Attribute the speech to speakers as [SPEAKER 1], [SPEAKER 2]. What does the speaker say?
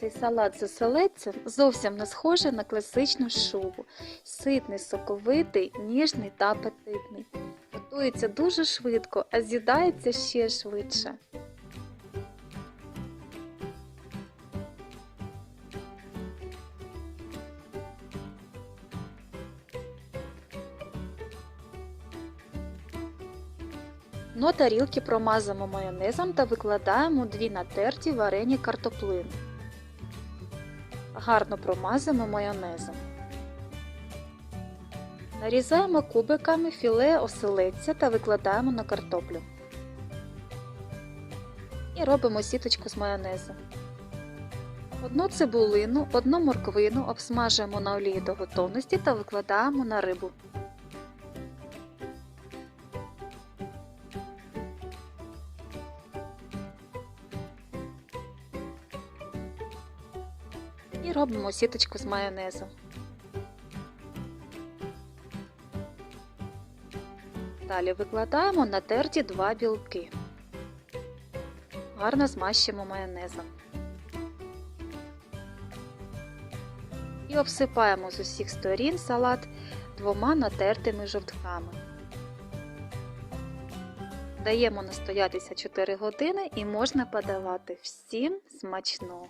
[SPEAKER 1] Цей салат з оселедцем зовсім не схожий на класичну шубу. Ситний, соковитий, ніжний та апетитний. Готується дуже швидко, а з'їдається ще швидше. Дно тарілки промазуємо майонезом та викладаємо дві натерті варені картоплини. Гарно промазано майонезом. Нарізаємо кубиками філе оселедця та викладаємо на картоплю. І робимо сіточку з майонезу. Одну цибулину, одну морквину обсмажуємо на олії до готовності та викладаємо на рибу. І робимо сіточку з майонезом. Далі викладаємо на терті два білки. Гарно змащуємо майонезом. І обсипаємо з усіх сторін салат двома натертими жовтками. Даємо настоятися 4 години і можна подавати всім смачного!